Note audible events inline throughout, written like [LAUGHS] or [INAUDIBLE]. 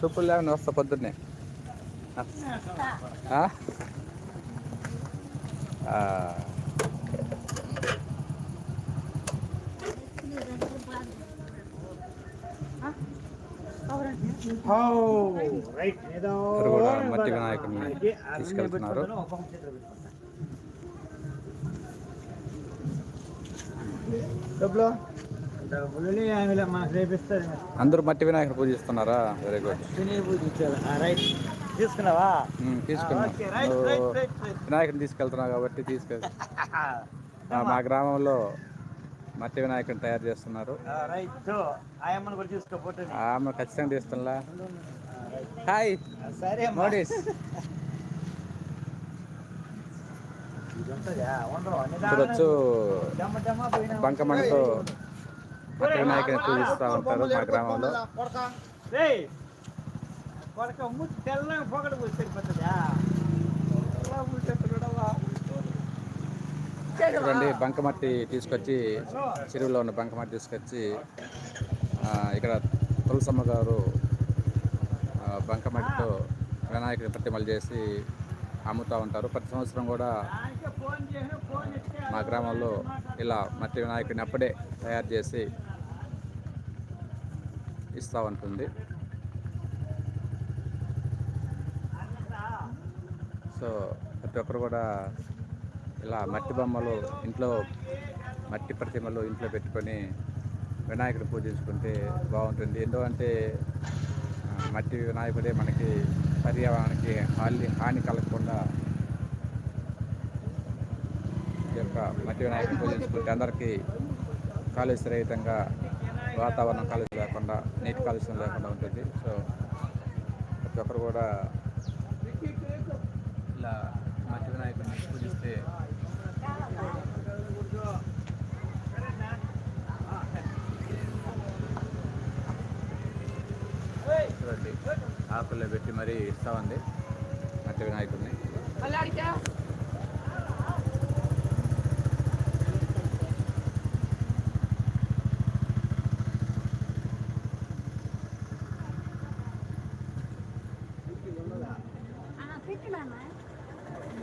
చెప్పులు లేకుండా వస్తా పొద్దున్నే. కూడా మట్టి వినాయకుడిని తీసుకెళ్తున్నారు. డబ్బులు అందరూ మట్టి వినాయకుని పూజిస్తున్నారా? వెరీ గుడ్ తీసుకున్నావా? తీసుకున్నాం. వినాయకుని తీసుకెళ్తున్నావు కాబట్టి తీసుకెళ్ [LAUGHS] ఆ, మా గ్రామంలో మట్టి వినాయకుని తయారు చేస్తున్నారు. ఆమె ఖచ్చితంగా తీస్తున్నా హాయ్. సరే. మోడీస్. చూడొచ్చు. బంకమణితో మట్టి వినాయకుని పూజిస్తూ ఉంటారు మా గ్రామంలో? చూడండి బంకమట్టి తీసుకొచ్చి చెరువులో ఉన్న బంకమట్టి తీసుకొచ్చి ఇక్కడ తులసమ్మ గారు బంకమట్టితో వినాయకుడి ప్రతిమలు చేసి అమ్ముతూ ఉంటారు. ప్రతి సంవత్సరం కూడా మా గ్రామంలో ఇలా మట్టి వినాయకుడిని అప్పుడే తయారు చేసి ఇస్తూ ఉంటుంది. సో ప్రతి ఒక్కరు కూడా ఇలా మట్టి బొమ్మలు ఇంట్లో మట్టి ప్రతిమలు ఇంట్లో పెట్టుకొని వినాయకుడు పూజించుకుంటే బాగుంటుంది. ఎందుకంటే మట్టి వినాయకుడే మనకి పర్యావరణానికి హాని హాని కలగకుండా ఈ యొక్క మట్టి వినాయకుడు పూజించుకుంటే అందరికీ కాలుష్యరహితంగా వాతావరణం కాలుష్యం లేకుండా నీటి కాలుష్యం లేకుండా ఉంటుంది. సో ప్రతి ఒక్కరు కూడా ఇలా మట్టి వినాయకుడిని పూజిస్తే చూడండి ఆకుల్లో పెట్టి మరీ ఇస్తామండి ఉంది మట్టి వినాయకుడిని.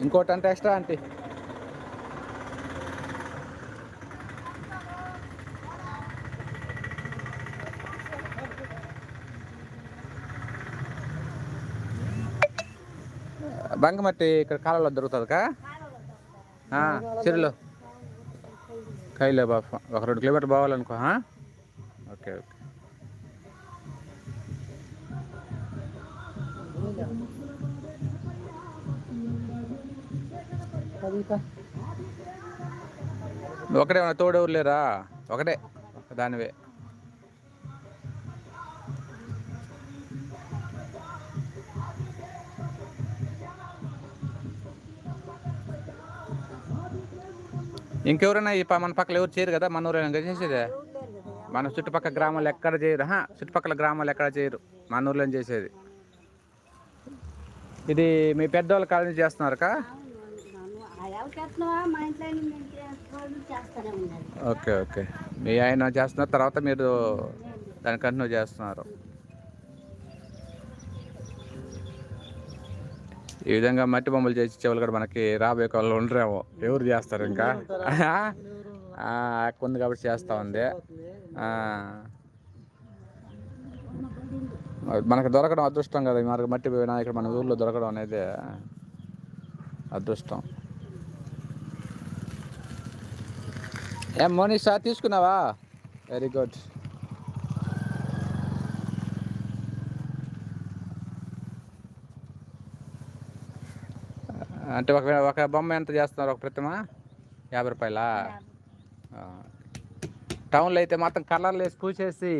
ఇంకోటి అంటే ఎక్స్ట్రా అంటే బంగమట్టి ఇక్కడ కాలంలో దొరుకుతుంది కా చెరువులో. కైలో బాబా ఒక రెండు కిలోమీటర్ పోవాలనుకో ఓకే ఓకే. ఒకటే ఉన్న తోడెవరు లేరా? ఒకటే దానివే. ఇంకెవరైనా ఈ మన పక్కల ఎవరు చేయరు కదా? మన ఊరేనా చేసేదే మన చుట్టుపక్కల గ్రామాలు ఎక్కడ చేయరు? చుట్టుపక్కల గ్రామాలు ఎక్కడ చేయరు? మన ఊర్లో చేసేది. ఇది మీ పెద్దవాళ్ళ కాలనీ చేస్తున్నారు కా చేస్తున్నావా మా ఇంట్లో వాళ్ళు చేస్తానే ఉండాలి ఓకే ఓకే. మీ ఆయన చేస్తున్నారు తర్వాత మీరు దాన్ని కంటిన్యూ చేస్తున్నారు. ఈ విధంగా మట్టి బొమ్మలు చేసి వాళ్ళు కూడా మనకి రాబోయే కాలంలో ఉండరేమో. ఎవరు చేస్తారు ఇంకా? ఉంది కాబట్టి చేస్తూ ఉంది. మనకు దొరకడం అదృష్టం కదా ఈ మార్గం మట్టి వినాయకుడు మన ఊర్లో దొరకడం అనేది అదృష్టం. ఏం మోనిషా తీసుకున్నావా? వెరీ గుడ్ అంటే ఒక ఒక బొమ్మ ఎంత చేస్తున్నారు? ఒక ప్రతిమ? యాభై రూపాయలా. టౌన్లో అయితే మొత్తం కలర్లు వేసి పూసేసి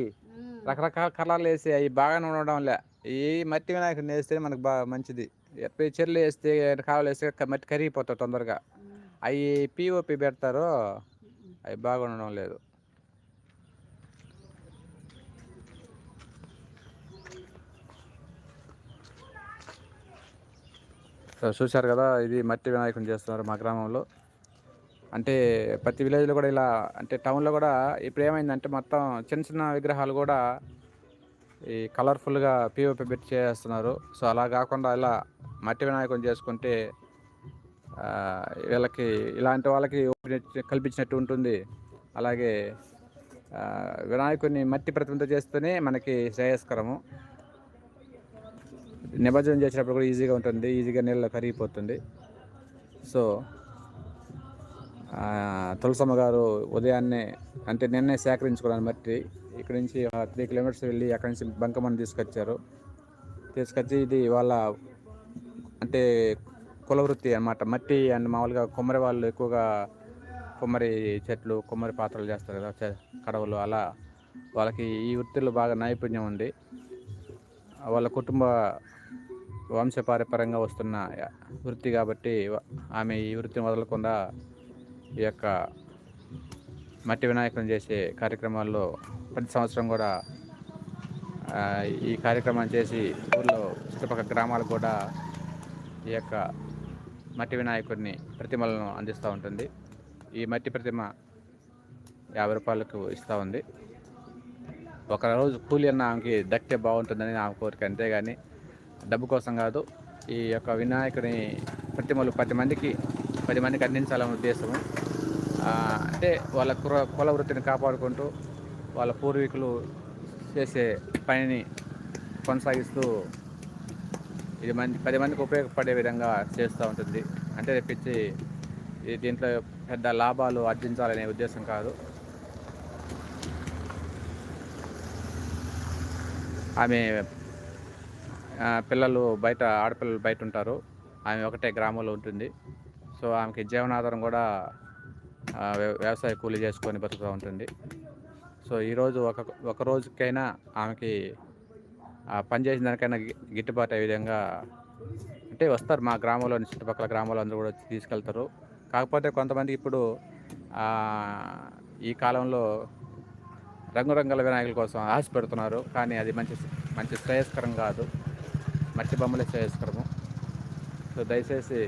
రకరకాల కలర్లు వేసి అవి బాగానే ఉండడం లే ఈ మట్టి వినాయకుడిని వేస్తే మనకు బాగా మంచిది. ఎప్పుడు చెర్లు వేస్తే కావాలి వేస్తే మట్టి కరిగిపోతాయి తొందరగా. అవి పిఓపి పెడతారు. అవి బాగా ఉండడం లేదు. సో చూశారు కదా ఇది మట్టి వినాయకుని చేస్తున్నారు మా గ్రామంలో. అంటే ప్రతి విలేజ్లో కూడా ఇలా అంటే టౌన్లో కూడా ఇప్పుడు ఏమైందంటే మొత్తం చిన్న చిన్న విగ్రహాలు కూడా ఈ కలర్ఫుల్గా పీఓపీ పెట్టి చేస్తున్నారు. సో అలా కాకుండా ఇలా మట్టి వినాయకుని చేసుకుంటే వీళ్ళకి ఇలాంటి వాళ్ళకి కల్పించినట్టు ఉంటుంది. అలాగే వినాయకుడిని మట్టి ప్రతిమతో చేస్తేనే మనకి శ్రేయస్కరము. నిమజ్జనం చేసినప్పుడు కూడా ఈజీగా ఉంటుంది. ఈజీగా నీళ్ళలో కరిగిపోతుంది. సో తులసమ్మ గారు ఉదయాన్నే అంటే నిన్నే సేకరించుకున్నాను మట్టి. ఇక్కడి నుంచి త్రీ కిలోమీటర్స్ వెళ్ళి అక్కడి నుంచి బంకమని తీసుకొచ్చారు. తీసుకొచ్చి ఇది వాళ్ళ అంటే కుల వృత్తి అన్నమాట. మట్టి అండ్ మామూలుగా కుమ్మరి వాళ్ళు ఎక్కువగా కుమ్మరి చెట్లు కుమ్మరి పాత్రలు చేస్తారు కదా కడవలు అలా. వాళ్ళకి ఈ వృత్తిలో బాగా నైపుణ్యం ఉంది. వాళ్ళ కుటుంబ వంశపారపరంగా వస్తున్న వృత్తి కాబట్టి ఆమె ఈ వృత్తిని వదలకుండా ఈ యొక్క మట్టి వినాయకుని చేసే కార్యక్రమాల్లో ప్రతి సంవత్సరం కూడా ఈ కార్యక్రమాన్ని చేసి ఊళ్ళో చుట్టుపక్కల గ్రామాలకు కూడా ఈ యొక్క మట్టి వినాయకుడిని ప్రతిమలను అందిస్తూ ఉంటుంది. ఈ మట్టి ప్రతిమ యాభై రూపాయలకు ఇస్తూ ఉంది. ఒక రోజు కూలి అన్న ఆమెకి దక్కితే బాగుంటుందని ఆమె కోరిక అంతేగాని డబ్బు కోసం కాదు ఈ యొక్క వినాయకుని ప్రతిమలు పది మందికి పది మందికి అందించాలనే ఉద్దేశము అంటే వాళ్ళ కుల కుల వృత్తిని కాపాడుకుంటూ వాళ్ళ పూర్వీకులు చేసే పనిని కొనసాగిస్తూ ఇది మంది పది మందికి ఉపయోగపడే విధంగా చేస్తూ ఉంటుంది. అంటే తెప్పించి ఇది దీంట్లో పెద్ద లాభాలు ఆర్జించాలనే ఉద్దేశం కాదు. ఆమె పిల్లలు బయట ఆడపిల్లలు బయట ఉంటారు. ఆమె ఒకటే గ్రామంలో ఉంటుంది. సో ఆమెకి జీవనాధారం కూడా వ్య- వ్యవసాయ కూలీ చేసుకొని బతుకుతూ ఉంటుంది. సో ఈరోజు ఒక ఒక రోజుకైనా ఆమెకి ఆ పని చేసిన దానికైనా గిట్టుబాటు అయ్యే విధంగా అంటే వస్తారు. మా గ్రామంలోని చుట్టుపక్కల గ్రామాలు అందరూ కూడా వచ్చి తీసుకెళ్తారు. కాకపోతే కొంతమంది ఇప్పుడు ఈ కాలంలో రంగురంగుల వినాయకుల కోసం ఆశ పెడుతున్నారు. కానీ అది మంచి మంచి శ్రేయస్కరం కాదు. మట్టి బొమ్మలే శ్రేయస్కరము. సో దయచేసి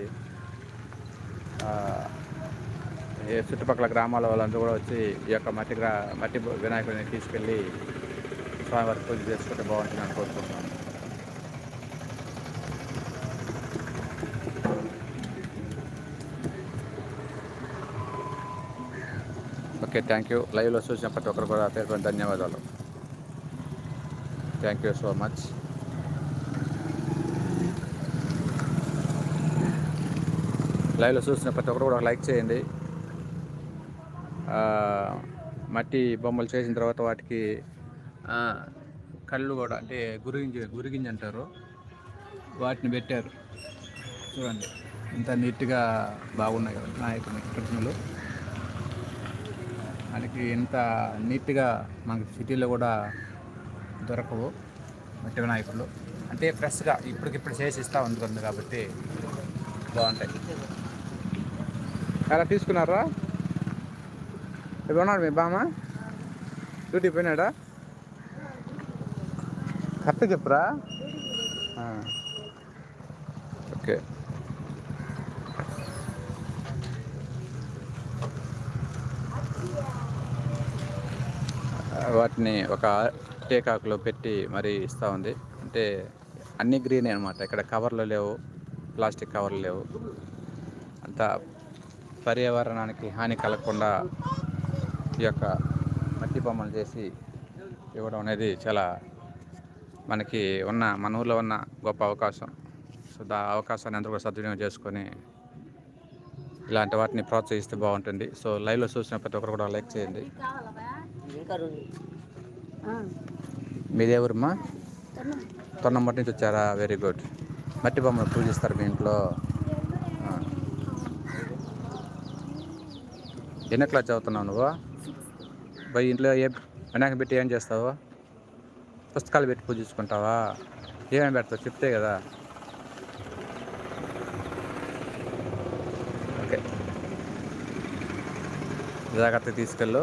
చుట్టుపక్కల గ్రామాల వాళ్ళందరూ కూడా వచ్చి ఈ యొక్క మట్టి గ్రా మట్టి వినాయకుడిని తీసుకెళ్ళి స్వామివారి పూజ చేసుకుంటే బాగుంటుంది అని కోరుకుంటున్నాను. Okay thank you. లైవ్లో చూసిన ప్రతి ఒక్కరు కూడా పేర్కొని ధన్యవాదాలు. థ్యాంక్ యూ సో మచ్ లైవ్లో చూసిన ప్రతి ఒక్కరు కూడా లైక్ చేయండి. మట్టి బొమ్మలు చేసిన తర్వాత వాటికి కళ్ళు కూడా అంటే గురిగింజ గురిగింజ అంటారు. వాటిని పెట్టారు. చూడండి. ఇంత నీట్గా బాగున్నాయి కదా నాయకుని కృష్ణులు మనకి ఇంత నీట్గా మనకి సిటీలో కూడా దొరకవు మట్టి వినాయకులు. అంటే ఫ్రెష్గా ఇప్పటికిప్పుడు చేసి ఇస్తూ ఉంటుంది కాబట్టి బాగుంటాయి. అలా తీసుకున్నారా? ఇప్పుడు ఉన్నాడు మీ బామ్మ. డ్యూటీ పోయినాడా? కరెక్ట్ చెప్పురా? ఓకే. వాటిని ఒక టేకాకులో పెట్టి మరీ ఇస్తూ ఉంది. అంటే అన్ని గ్రీన్ అనమాట ఇక్కడ కవర్లు లేవు ప్లాస్టిక్ కవర్లు లేవు. అంతా పర్యావరణానికి హాని కలగకుండా ఈ యొక్క మట్టి బొమ్మలు చేసి ఇవ్వడం అనేది చాలా మనకి ఉన్న మన ఊర్లో ఉన్న గొప్ప అవకాశం. సో దా అవకాశాన్ని అందరూ కూడా సద్వినియోగం చేసుకొని ఇలాంటి వాటిని ప్రోత్సహిస్తే బాగుంటుంది. సో లైవ్లో చూసిన ప్రతి ఒక్కరు కూడా లైక్ చేయండి. ఆ, మీది ఎవరమ్మా తను తొన్నమ్మటి నుంచి వచ్చారా? వెరీ గుడ్ మట్టి బొమ్మలు పూజిస్తారు మీ ఇంట్లో. ఎన్నో క్లాస్ చదువుతున్నావు నువ్వు? పోయి ఇంట్లో ఏ వినాయక పెట్టి ఏం చేస్తావు? పుస్తకాలు పెట్టి పూజించుకుంటావా? ఏమేమి పెడతావు? చెప్తే కదా. ఓకే. జాగ్రత్త తీసుకెళ్ళు.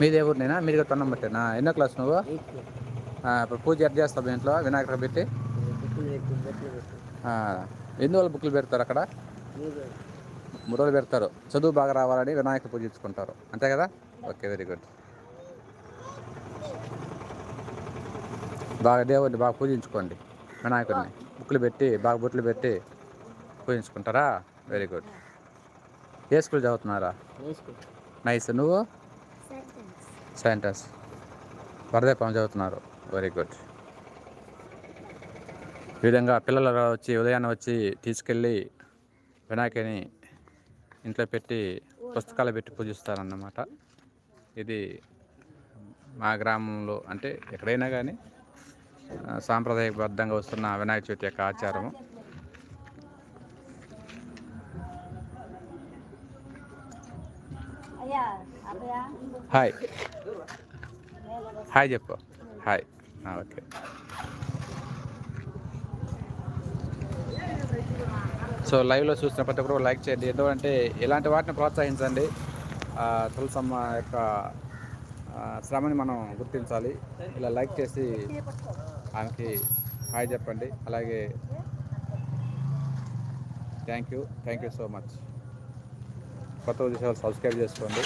మీది ఏ ఊరినేనా మీది తొన్నం బట్టేనా ఎన్నో క్లాస్ నువ్వు? ఇప్పుడు పూజ ఎట్ చేస్తావు ఇంట్లో? వినాయకుడు పెట్టి? ఎన్ని రోజులు బుక్లు పెడతారు అక్కడ? మూడు రోజులు పెడతారు. చదువు బాగా రావాలని వినాయకుడు పూజించుకుంటారు. అంతే కదా? Okay very good. బాగా దేవుడిని బాగా పూజించుకోండి. వినాయకుడిని. బుక్కులు పెట్టి బాగా బొట్లు పెట్టి పూజించుకుంటారా? వెరీ గుడ్ ఏ స్కూల్ చదువుతున్నారా? నైస్ నువ్వు? సైంటస్ వరదేపం చదువుతున్నారు. వెరీ గుడ్ ఈ విధంగా పిల్లలు వచ్చి ఉదయాన్నే వచ్చి తీసుకెళ్ళి వినాయకుని ఇంట్లో పెట్టి పుస్తకాలు పెట్టి పూజిస్తారన్నమాట. ఇది మా గ్రామంలో అంటే ఎక్కడైనా కానీ సాంప్రదాయబద్ధంగా వస్తున్న వినాయక చవితి యొక్క ఆచారము. హాయ్. హాయ్ చెప్పు. హాయ్. ఓకే. సో లైవ్లో చూసిన ప్రతి ఒక్కరు లైక్ చేయండి. ఎందుకంటే ఇలాంటి వాటిని ప్రోత్సహించండి. తులసమ్మ యొక్క శ్రమని మనం గుర్తించాలి. ఇలా లైక్ చేసి ఆమెకి హాయ్ చెప్పండి. అలాగే thank you. Thank you so much. కొత్త విషయాలు సబ్స్క్రైబ్ చేసుకోండి.